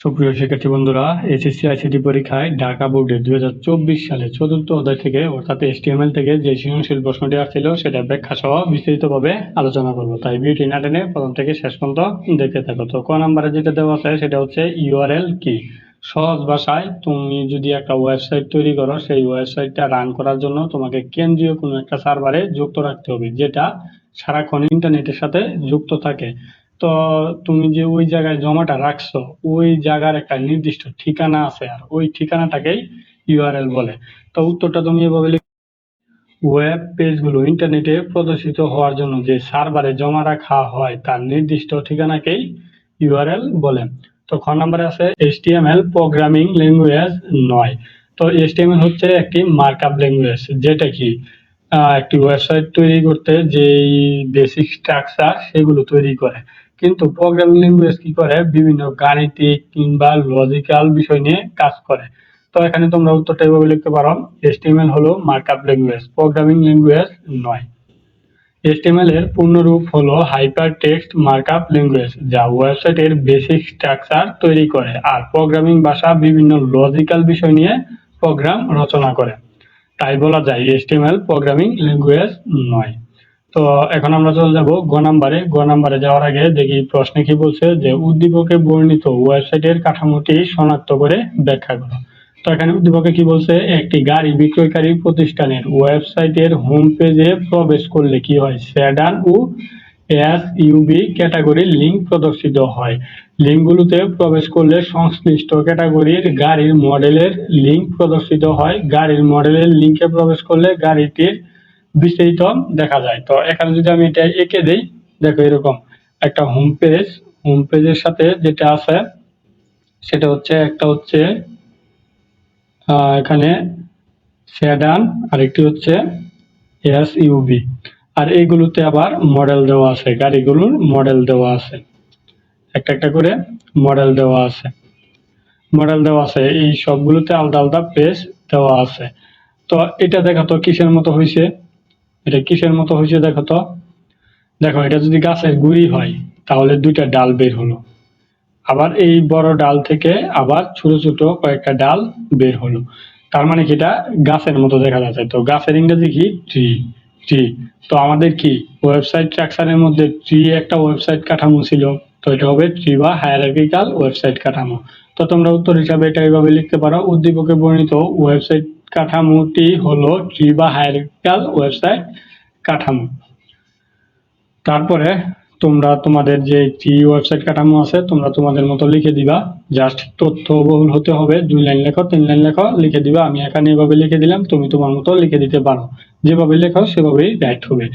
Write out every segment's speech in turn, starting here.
সুপ্রিয় শিক্ষার্থী বন্ধুরা, এসএসসি আইসিটি পরীক্ষায় ঢাকা বোর্ডের দুই হাজার চব্বিশ সালে চতুর্থ অধ্যায় থেকে, অর্থাৎ এসটিএমএল থেকে যে সৃজনশীল প্রশ্নটি আসছিল সেটা ব্যাখ্যা সহ বিস্তারিতভাবে আলোচনা করব। তাই ভিডিওটি না টেনে প্রথম থেকে শেষ পর্যন্ত দেখতে থাকো। তো ক নাম্বারে যেটা দেওয়া আছে, সেটা হচ্ছে ইউআরএল কি? সহজ ভাষায় তুমি যদি একটা ওয়েবসাইট তৈরি করো, সেই ওয়েবসাইটটা রান করার জন্য তোমাকে কেন্দ্রীয় কোনো একটা সার্ভারে যুক্ত রাখতে হবে, যেটা সারাক্ষণ ইন্টারনেটের সাথে যুক্ত থাকে। তো তুমি যে ওই জায়গায় জমাটা রাখছো, ওই জায়গার একটা নির্দিষ্ট ঠিকানা আছে আর ওই ঠিকানাটাকেই ইউআরএল বলে। তো উত্তরটা তুমি এভাবে ওয়েব পেজগুলো ইন্টারনেটে প্রদর্শিত হওয়ার জন্য যে সার্ভারে জমা রাখা হয়, তার নির্দিষ্ট ঠিকানাকেই ইউআরএল বলে। তো খ নাম্বারে আছে এইচটিএমএল প্রোগ্রামিং ল্যাঙ্গুয়েজ নয়। তো এইচটিএমএল হচ্ছে একটি মার্কআপ ল্যাঙ্গুয়েজ যেটা কি একটি ওয়েবসাইট তৈরি করতে যেই বেসিক স্ট্রাকচার সেগুলো তৈরি করে। কিন্তু প্রোগ্রামিং ল্যাঙ্গুয়েজ কি করে? বিভিন্ন গাণিতিক কিংবা লজিক্যাল বিষয় নিয়ে কাজ করে। তো এখানে তোমরা উত্তরটা এভাবে লিখতে পারো। HTML হলো মার্কআপ ল্যাঙ্গুয়েজ প্রোগ্রামিং ল্যাঙ্গুয়েজ নয়। HTML এর পূর্ণরূপ হলো হাইপার টেক্সট মার্কআপ ল্যাঙ্গুয়েজ যা ওয়েবসাইটের বেসিক স্ট্রাকচার তৈরি করে আর প্রোগ্রামিং ভাষা বিভিন্ন লজিক্যাল বিষয় নিয়ে প্রোগ্রাম রচনা করে। তাই বলা যায় HTML প্রোগ্রামিং ল্যাঙ্গুয়েজ নয়। তো এখন আমরা চলে যাব গ নাম্বারে। গ নাম্বারে যাওয়ার আগে দেখি প্রশ্নে কি বলছে যে, উদ্দীপকে বর্ণিত ওয়েবসাইটের কাঠামোটি শনাক্ত করে ব্যাখ্যা করো। তো এখানে উদ্দীপকে কি বলছে? একটি গাড়ি বিক্রয়কারী প্রতিষ্ঠানের ওয়েবসাইটের হোম পেজে প্রবেশ করলে কি হয়? সেডান ও এস ইউবি ক্যাটাগরির লিঙ্ক প্রদর্শিত হয়। লিঙ্কগুলোতে প্রবেশ করলে সংশ্লিষ্ট ক্যাটাগরির গাড়ির মডেলের লিঙ্ক প্রদর্শিত হয়। গাড়ির মডেলের লিঙ্কে প্রবেশ করলে গাড়িটির বিস্তারিত দেখা যায়। তো এখানে যদি আমি এটা এঁকে দেই, দেখো এরকম একটা হোম পেজ হোম পেজের সাথে যেটা আছে, সেটা হচ্ছে একটা হচ্ছে এখানে সেডান আরেকটি হচ্ছে এস ইউবি আর এইগুলোতে আবার মডেল দেওয়া আছে, গাড়িগুলোর মডেল দেওয়া আছে। একটা একটা করে মডেল দেওয়া আছে। মডেল দেওয়া আছে, এই সবগুলোতে আলাদা আলাদা পেজ দেওয়া আছে। তো এটা দেখো তো কিসের মতো হয়েছে এটা কিসের মতো হয়েছে দেখো তো? দেখো, এটা যদি গাছের গুড়ি হয়, তাহলে দুইটা ডাল বের হলো। আবার এই বড় ডাল থেকে আবার ছোট ছোট কয়েকটা ডাল বের হলো। তার মানে কি এটা গাছের মতো দেখা যাচ্ছে? তো গাছের ইংরেজি কি? ট্রি ট্রি তো আমাদের কি ওয়েবসাইট স্ট্রাকচারের মধ্যে ট্রি একটা ওয়েবসাইট কাঠামো ছিল? তো এটা হবে ট্রি বা হায়ারার্কিক্যাল ওয়েবসাইট কাঠামো। তো তোমরা উত্তর হিসাবে এটা এইভাবে লিখতে পারো। উদ্দীপকে বর্ণিত ওয়েবসাইট কাঠামোটি হলো ট্রি বা ওয়েবসাইট কাঠামো। তারপরে তোমরা তোমাদের যে কি ওয়েবসাইট কাঠামো আছে, তোমরা তোমাদের মতো লিখে দিবা। জাস্ট তথ্য বহুল হতে হবে, দুই লাইন লেখো, তিন লাইন লেখো, লিখে দিবা। আমি এখানে এভাবে লিখে দিলাম, তুমি তোমার মতো লিখে দিতে পারো। যেভাবে লেখো, সেভাবেই রাইট হবে।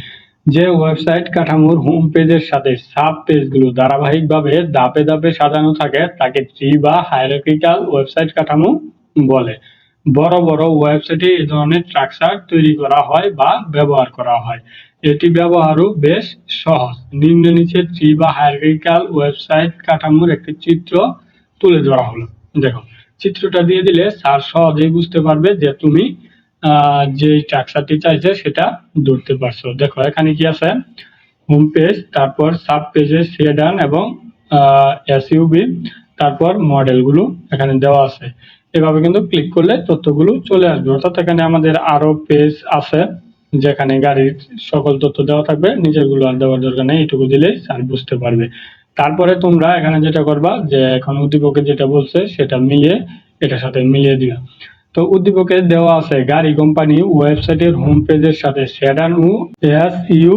যে ওয়েবসাইট কাঠামোর হোম পেজের সাথে সাব পেজগুলো ধারাবাহিকভাবে ধাপে ধাপে সাজানো থাকে, তাকে ট্রি বা হায়ারার্কিক্যাল ওয়েবসাইট কাঠামো বলে। বড় বড় ওয়েবসাইটে এই ধরনের স্ট্রাকচার তৈরি করা হয় বা ব্যবহার করা হয়। এটি ব্যবহারও বেশ সহজ। নিম্ন নিচে ট্রি বা হায়ারার্কিক্যাল ওয়েবসাইট কাঠামোর একটি চিত্র তুলে ধরা হলো। দেখো, চিত্রটা দিয়ে দিলে স্যার সহজেই বুঝতে পারবে যে তুমি যে স্ট্রাকচারটি চাইছে সেটা ধরতে পারছ। দেখো, এখানে কি আছে? হোম পেজ তারপর সাব পেজে সেডান এবং এসইউবি তারপর মডেলগুলো এখানে দেওয়া আছে। এভাবে কিন্তু ক্লিক করলে তথ্যগুলো চলে আসবে। অর্থাৎ এখানে আমাদের আরও পেজ আছে, যেখানে গাড়ির সকল তথ্য দেওয়া থাকবে। নিজেরগুলো আর দেওয়ার দরকার নেই এটুকু দিলেই স্যার বুঝতে পারবে। তারপরে তোমরা এখানে যেটা করবা, যে এখন উদ্দীপকে যেটা বলছে, সেটা মিলিয়ে এটার সাথে মিলিয়ে দিবা। তো উদ্দীপকে দেওয়া আছে, গাড়ি কোম্পানি ওয়েবসাইটের হোম পেজের সাথে সেডান ও এস ইউ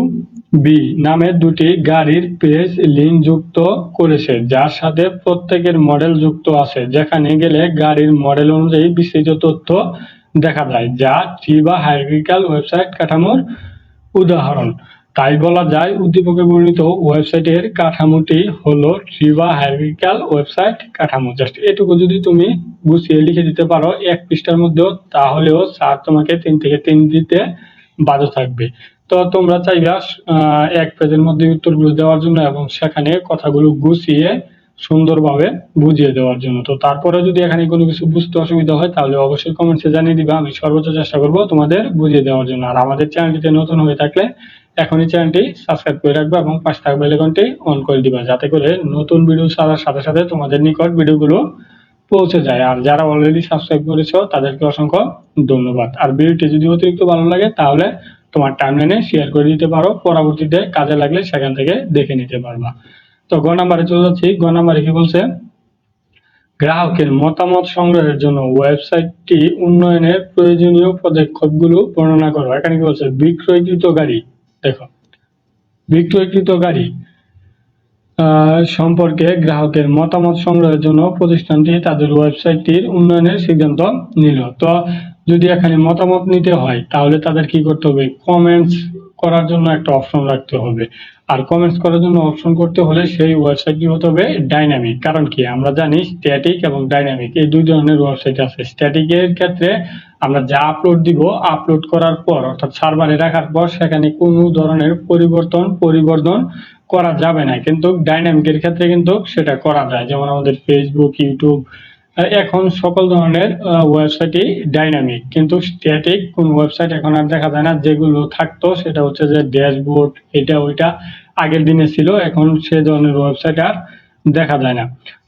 বি নামে দুটি গাড়ির পেজ লিঙ্ক যুক্ত করেছে, যার সাথে প্রত্যেকের মডেল যুক্ত আছে, যেখানে গেলে গাড়ির মডেল অনুযায়ী বিস্তৃত তথ্য দেখা যায়, যা ট্রি বা হায়ারার্কিক্যাল ওয়েবসাইট কাঠামোর উদাহরণ। তাই বলা যায় উদ্দীপকে বর্ণিত ওয়েবসাইটের কাঠামোটি হলো ট্রি বা হায়ারার্কিক্যাল ওয়েবসাইট কাঠামো। জাস্ট এটুকু যদি তুমি গুছিয়ে লিখে দিতে পারো এক পৃষ্ঠার মধ্যেও, তাহলেও স্যার তোমাকে তিন থেকে তিন দিতে বাধ্য থাকবে। তো তোমরা চাইবে এক পেজের মধ্যে উত্তরগুলো দেওয়ার জন্য এবং সেখানে কথাগুলো গুছিয়ে সুন্দরভাবে বুঝিয়ে দেওয়ার জন্য। তো তারপরে যদি এখানে কোনো কিছু বুঝতে অসুবিধা হয়, তাহলে অবশ্যই কমেন্টসে জানিয়ে দিবা। আমি সর্বোচ্চ চেষ্টা করব তোমাদের বুঝিয়ে দেওয়ার জন্য। আর আমাদের চ্যানেলটিতে নতুন হয়ে থাকলে এখনই চ্যানেলটি সাবস্ক্রাইব করে রাখবে এবং পাশে থাকা বেল আইকনটি অন করে দিবা, যাতে করে নতুন ভিডিও ছাড়ার সাথে সাথে তোমাদের নিকট ভিডিওগুলো পৌঁছে যায়। আর যারা অলরেডি সাবস্ক্রাইব করেছ, তাদেরকে অসংখ্য ধন্যবাদ। আর ভিডিওটি যদি অতিরিক্ত ভালো লাগে, তাহলে তোমার টাইমলাইনে শেয়ার করে দিতে পারো। পরবর্তীতে কাজে লাগলে সেখান থেকে দেখে নিতে পারবা। তো গ নাম্বারে চলে যাচ্ছি। গ নাম্বারে কি বলছে? গ্রাহকের মতামত সংগ্রহের জন্য ওয়েবসাইটটি উন্নয়নের প্রয়োজনীয় পদক্ষেপগুলো বর্ণনা করো। এখানে কি বলছে? বিক্রয়কৃত গাড়ি। দেখো, বিক্রয়কৃত গাড়ি সম্পর্কে গ্রাহকের মতামত সংগ্রহের জন্য প্রতিষ্ঠানটি তাদের ওয়েবসাইটটির উন্নয়নের সিদ্ধান্ত নিল। তো যদি এখানে মতামত নিতে হয়, তাহলে তাদের কি করতে হবে? কমেন্টস করার জন্য একটা অপশন রাখতে হবে। আর কমেন্টস করার জন্য অপশন করতে হলে সেই ওয়েবসাইটটি হতে হবে ডাইনামিক কারণ কি? আমরা জানি স্ট্যাটিক এবং ডাইনামিক এই দুই ধরনের ওয়েবসাইট আছে। স্ট্যাটিকের ক্ষেত্রে আমরা যা আপলোড দিব আপলোড করার পর, অর্থাৎ সার্ভারে রাখার পর, সেখানে কোনো ধরনের পরিবর্তন পরিবর্তন করা যাবে না। কিন্তু ডাইনামিকের ক্ষেত্রে কিন্তু সেটা করা যায়। যেমন আমাদের ফেসবুক ইউটিউব এখন সকল ধরনের ওয়েবসাইটই ডাইনামিক কিন্তু স্ট্যাটিক কোন ওয়েবসাইট এখন আর দেখা যায় না, যেগুলো থাকতো, সেটা হচ্ছে যে ড্যাশবোর্ড এটা ওইটা আগের দিনে ছিল, এখন সে ধরনের ওয়েবসাইট আর দেখা যায় না।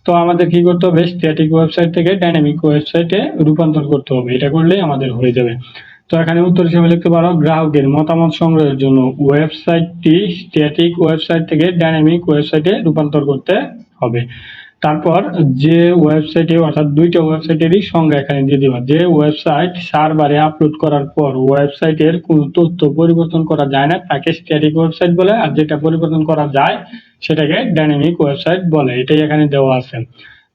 তো আমাদের কি করতে হবে? স্ট্যাটিক ওয়েবসাইট থেকে ডাইনামিক ওয়েবসাইটে রূপান্তর করতে হবে, এটা করলেই আমাদের হয়ে যাবে। তো এখানে উত্তর হিসেবে লিখতে পারো, গ্রাহকের মতামত সংগ্রহের জন্য ওয়েবসাইটটি স্ট্যাটিক ওয়েবসাইট থেকে ডাইনামিক ওয়েবসাইটে রূপান্তর করতে হবে। তারপর যে ওয়েবসাইটে অর্থাৎ দুইটা ওয়েবসাইটেরই সংজ্ঞা এখানে দিয়ে দিবা। যে ওয়েবসাইট সার্ভারে আপলোড করার পর ওয়েবসাইটের কোনো তথ্য পরিবর্তন করা যায় না, তাকে স্ট্যাটিক ওয়েবসাইট বলে, আর যেটা পরিবর্তন করা যায় সেটাকে ডাইনামিক ওয়েবসাইট বলে, এটাই এখানে দেওয়া আছে।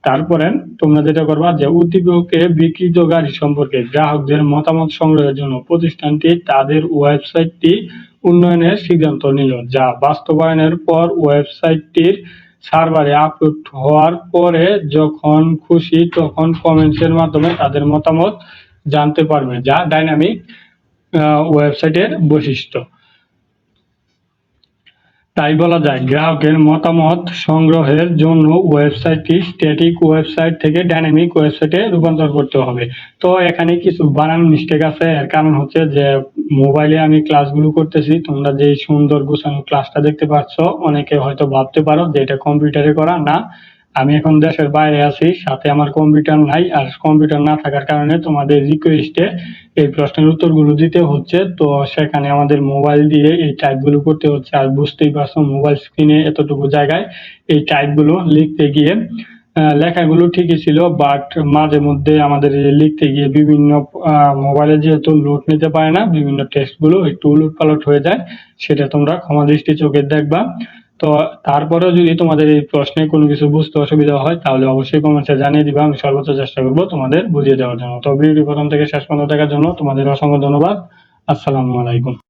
তারপরে তোমরা যেটা করবা যে উদ্দীপকে বিক্রিত গাড়ি সম্পর্কে গ্রাহকদের মতামত সংগ্রহের জন্য প্রতিষ্ঠানটি তাদের ওয়েবসাইটটি উন্নয়নের সিদ্ধান্ত নিল, যা বাস্তবায়নের পর ওয়েবসাইটটির সার্ভারে আপলোড হওয়ার পরে যখন খুশি তখন কমেন্টসের মাধ্যমে তাদের মতামত জানতে পারবে, যা ডাইনামিক ওয়েবসাইটের বৈশিষ্ট্য। তাই বলা যায়, গ্রাহকের মতামত সংগ্রহের জন্য ওয়েবসাইটটি স্ট্যাটিক ওয়েবসাইট থেকে ডাইনামিক ওয়েবসাইটে রূপান্তর করতে হবে। তো এখানে কিছু বানান মিস্টেক আছে, এর কারণ হচ্ছে যে মোবাইলে আমি ক্লাসগুলো করতেছি, তোমরা যে সুন্দর গোছানো ক্লাসটা দেখতে পাচ্ছ, অনেকে হয়তো ভাবতে পারো যে এটা কম্পিউটারে করা। না আমি এখন দেশের বাইরে আছি, সাথে আমার কম্পিউটার নাই, আর কম্পিউটার না থাকার কারণে তোমাদের রিকোয়েস্টে এই প্রশ্নের উত্তরগুলো দিতে হচ্ছে। তো সেখানে আমাদের মোবাইল দিয়ে এই টাইপগুলো করতে হচ্ছে, আর বুঝতেই পারছ মোবাইল স্ক্রিনে এতটুকু জায়গায় এই টাইপগুলো লিখতে গিয়ে লেখাগুলো ঠিকই ছিল বাট মাঝে মধ্যে আমাদের লিখতে গিয়ে বিভিন্ন মোবাইলে যেহেতু লোড নিতে পারে না, বিভিন্ন টেক্সটগুলো একটু উলট পালট হয়ে যায়, সেটা তোমরা ক্ষমা দৃষ্টি চোখে দেখবা। তো তারপরেও যদি তোমাদের এই প্রশ্নে কোনো কিছু বুঝতে অসুবিধা হয়, তাহলে অবশ্যই কমেন্টে জানিয়ে দিবা, আমি সর্বোচ্চ চেষ্টা করব তোমাদের বুঝিয়ে দেওয়ার জন্য। তো ভিডিওটি প্রথম থেকে শেষ পর্যন্ত দেখার জন্য তোমাদের অসংখ্য ধন্যবাদ। আসসালামু আলাইকুম।